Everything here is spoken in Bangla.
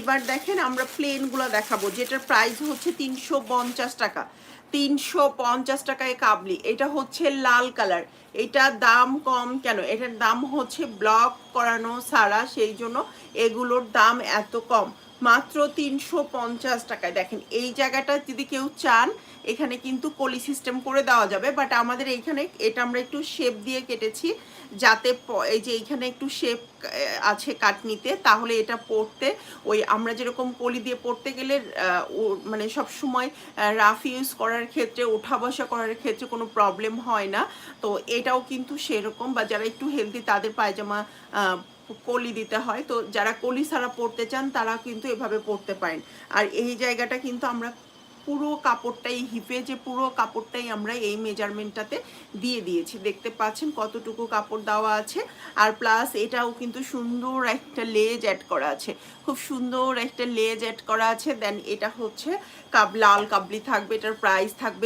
এইবার দেখেন আমরা প্লেনগুলো দেখাবো, যেটার প্রাইস হচ্ছে তিনশো পঞ্চাশ টাকা। তিনশো পঞ্চাশ টাকায় কাবলি, এটা হচ্ছে লাল কালার এটা দাম কম কেন? এটার দাম হচ্ছে ব্লক করানো ছাড়া, সেই জন্য এগুলোর দাম এত কম। মাত্র তিনশো পঞ্চাশ টাকায়। দেখেন, এই জায়গাটা যদি কেউ চান, এখানে কিন্তু কলি সিস্টেম করে দেওয়া যাবে বাট আমাদের এইখানে এটা আমরা একটু শেপ দিয়ে কেটেছি, যাতে এই যে এইখানে একটু শেপ আছে কাটনিতে, তাহলে এটা পড়তে, ওই আমরা যেরকম কলি দিয়ে পড়তে গেলে মানে সব সময় রাফ ইউজ করার ক্ষেত্রে, ওঠা বসা করার ক্ষেত্রে কোনো প্রবলেম হয় না। তো এটাও কিন্তু সেরকম, বা যারা একটু হেলদি তাদের পায়জামা কলি দিতে হয়। তো যারা কলি ছাড়া পড়তে চান, তারা কিন্তু এভাবে পড়তে পারেন। আর এই জায়গাটা কিন্তু আমরা পুরো কাপড়টাই হিপে যে পুরো কাপড়টাই আমরা এই মেজারমেন্টটাতে দিয়ে দিয়েছি। দেখতে পাচ্ছেন কতটুকু কাপড় দেওয়া আছে। আর প্লাস এটাও কিন্তু সুন্দর একটা লেজ অ্যাড করা আছে। খুব সুন্দর একটা লেজ অ্যাড করা আছে। দেন এটা হচ্ছে কাব, লাল কাবলি থাকবে, এটার প্রাইস থাকবে